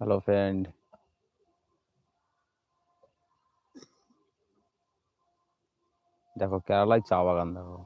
Hello friend দেখো কেরালায় চা বাগান দেখো।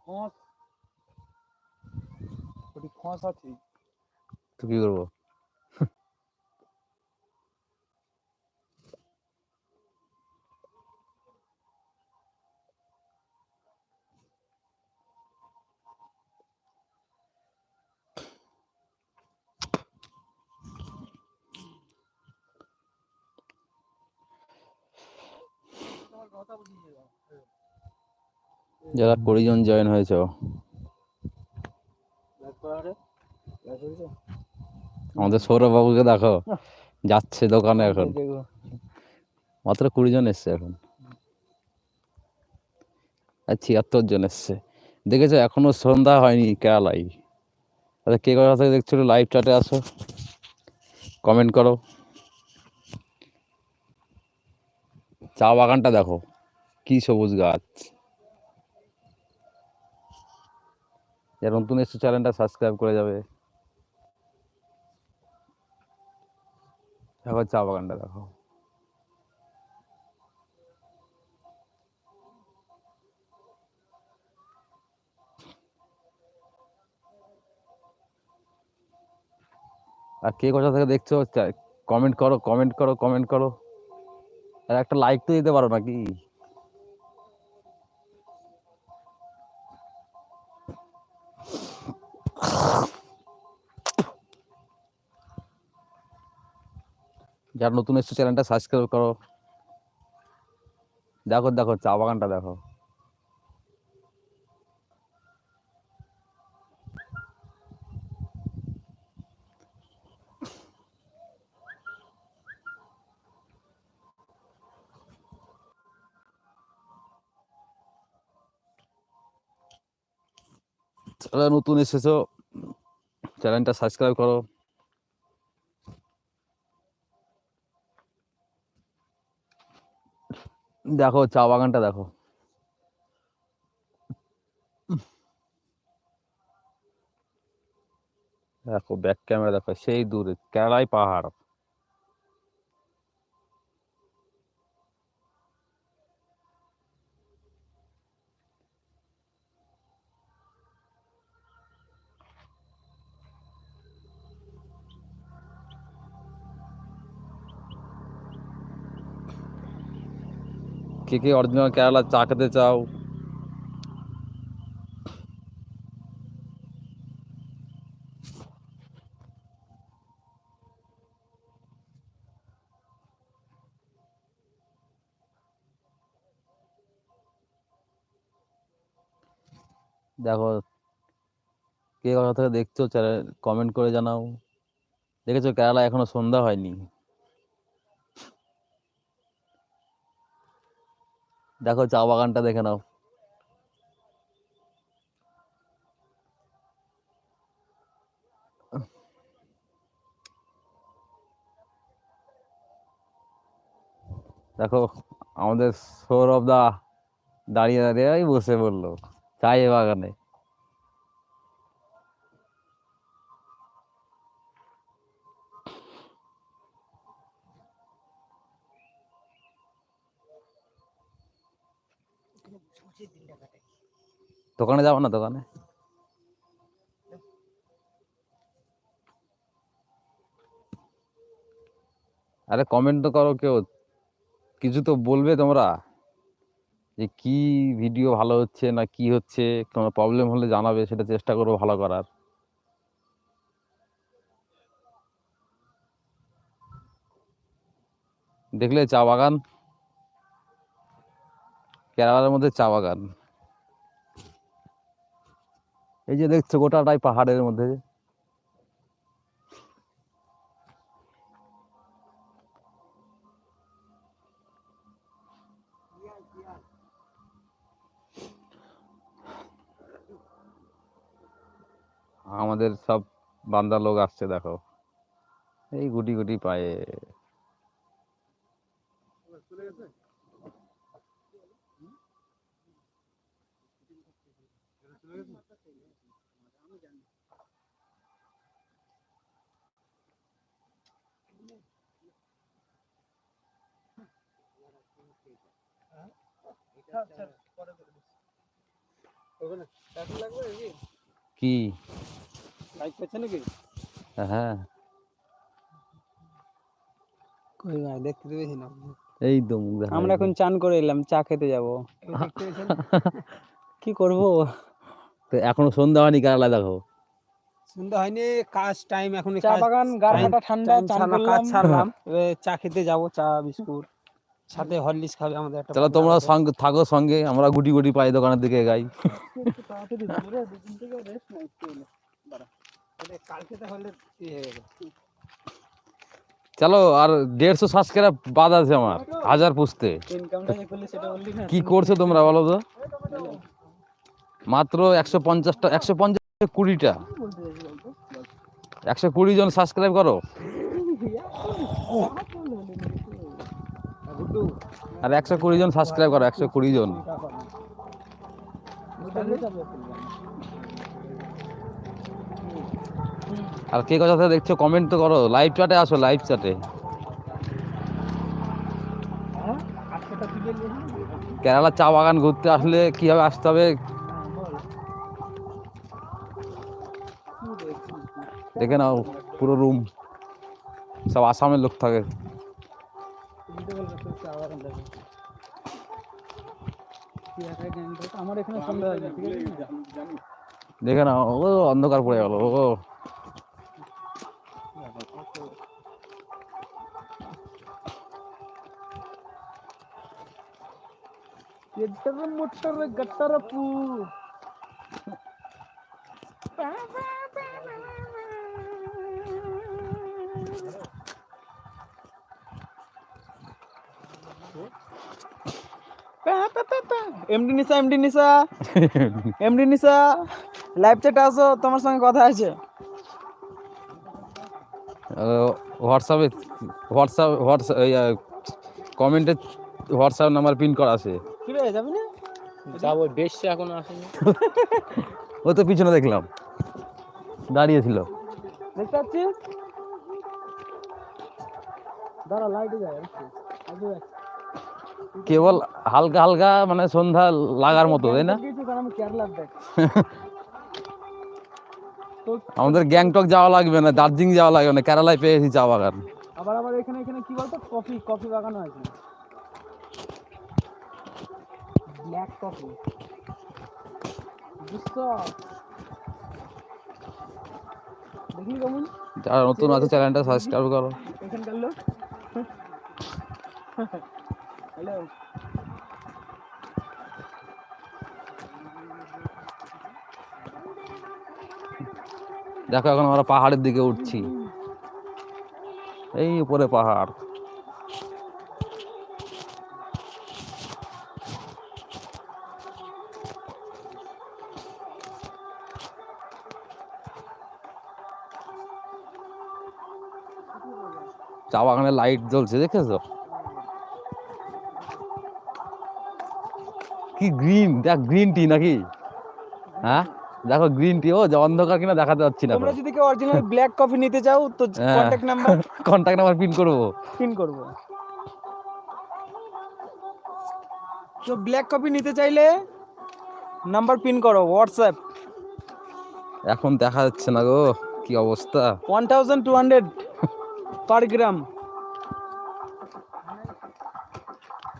খোঁজ ওটি খোঁজ আছে। তো কি করব? যারা কুড়ি জন জয়েন হয়েছে। আমাদের সৌরভ বাবুকে দেখো, যাচ্ছে দোকানে এখন। মাত্র কুড়ি জন এসছে এখন। ছিয়াত্তর জন এসছে। দেখেছ, এখনও সন্ধ্যা হয়নি কেরালাই আচ্ছা কে কথা থেকে দেখছ লাইভ চ্যাটে আসো। কমেন্ট করো। চা বাগানটা দেখো। কি সবুজ গাছ? যারা নতুন এসছে, চ্যানেলটা সাবস্ক্রাইব করে যাবে। দেখো চা বাগানটা দেখো। আর কে কোথা থেকে দেখছ কমেন্ট করো কমেন্ট করো কমেন্ট করো। আর একটা লাইক তো দিতে পারো নাকি? যারা নতুন এসছো, চ্যানেলটা সাবস্ক্রাইব করো। দেখো দেখো, চা বাগানটা দেখো। নতুন এসেছ, চ্যানেলটা সাবস্ক্রাইব করো। দেখো চা বাগানটা দেখো। দেখো ব্যাক ক্যামেরা দেখো সেই দূরে কেরালাই পাহাড়। কে কে অরিজিনাল কেরালা চা খেতে চাও? দেখো, কে কোথা থেকে দেখছ, চ্যানেল কমেন্ট করে জানাও। দেখেছ, কেরালা এখনও সন্ধ্যা হয়নি। দেখো চা বাগানটা দেখে নাও। দেখো, আমাদের সৌরভ দা দাঁড়িয়ে দাঁড়িয়ে বসে বলল চায়ের বাগানে। দোকানে যাব না দোকানে? আরে কমেন্ট তো করো কেউ। কিছু তো বলবে তোমরা। যে কি ভিডিও ভালো হচ্ছে না কি হচ্ছে, কোনো প্রবলেম হলে জানাবে, সেটা চেষ্টা করব ভালো করার। দেখলে চা বাগান? কেরালার মধ্যে চা বাগান। এই যে দেখছ গোটাটাই পাহাড়ের মধ্যে। আমাদের সব বান্দা লোক আসছে, দেখো। এই গুটি গুটি পায়ে। কি? লাইক করছে নাকি? হ্যাঁ। কই ভাই দেখতে পেয়েছি না। এই তো আমরা এখন চান করে এলাম চা খেতে যাব। কি করব? তো এখনও সন্ধ্যা হয়নি কেরালা দেখো সন্ধ্যা হয়নি কাজ টাইম এখন চা বাগান হাটা ঠান্ডা চান কাজ করলাম। ছাড়লাম। চা খেতে যাব চা বিস্কুট। সাথে হরলিক্স খাবে আমাদের একটা চলো তোমরা সঙ্গে থাকো সঙ্গে আমরা গুটি গুটি পাই দোকানের দিকে গাই। চলো আর দেড়শো সাবস্ক্রাইব বাদ আছে আমার হাজার পুষতে। ইনকামটা যে করলে সেটা বললি না। কি করছ তোমরা বলো তো? মাত্র একশো পঞ্চাশটা একশো পঞ্চাশ কুড়িটা। একশো কুড়ি জন সাবস্ক্রাইব করো। আর একশো কুড়ি জন সাবস্ক্রাইব করো, একশো কুড়ি জন। আর কে কথা দেখছ কমেন্ট তো করো। লাইভ চ্যাটে আসো লাইভ চ্যাটে কেরালা চা বাগান ঘুরতে আসলে কীভাবে আসতে হবে? দেখে নাও, পুরো রুম সব আসামের লোক থাকে। আমার এখানে সন্ধ্যা হয়নি ঠিক আছে না? দেখে নাও ও অন্ধকার পড়ে গেল ও ఎద్దరు ముట్టరు గట్టరపు MD Nisa MD Nisa MD Nisa live চ্যাটে আসো তোমার সঙ্গে কথা আছে। হোয়াটসঅ্যাপে হোয়াটসঅ্যাপ হোয়াটসঅ্যাপ কমেন্টে হোয়াটসঅ্যাপ নাম্বার পিন করা আছে। কি রে যাবি না? যাব বেশ এখনও আসেনি। ও তো পিছনে দেখলাম। দাঁড়িয়ে ছিল। দেখতে পাচ্ছিস? দাঁড়া লাইটে যায় কেবল হালকা হালকা মানে সন্ধ্যা লাগার মতো তাই না? দেখ আমাদের গ্যাংটক যাওয়া লাগবে না দার্জিলিং যাওয়া লাগবে না কেরালায় পেয়েছি চা বাগান। আবার আবার এখানে এখানে কি বলতো? কফি কফি বাগানও আছে ব্ল্যাক কফি বুঝছ? দেখলি কেমন। যারা নতুন আছে চ্যানেলটা সাবস্ক্রাইব করো। এখানকার লোক। হ্যালো। দেখো, এখন আমরা পাহাড়ের দিকে উঠছি। এই উপরে পাহাড়। চা বাগানে লাইট জ্বলছে, দেখেছ? কি গ্রিন দেখ গ্রিন টি নাকি? হ্যাঁ? দেখো গ্রিন টি ও যে অন্ধকার কিনা দেখাতে পাচ্ছি না তোমরা যদি কেউ অরিজিনাল ব্ল্যাক কফি নিতে চাও তো। Contact number contact number pin করব। পিন করব। তো ব্ল্যাক কফি নিতে চাইলে নাম্বার পিন করো হোয়াটসঅ্যাপ এখন দেখা যাচ্ছে না গো কি অবস্থা? One thousand two hundred per gram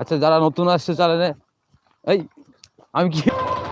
আচ্ছা যারা নতুন আসছে চ্যানেলে এই আমি কি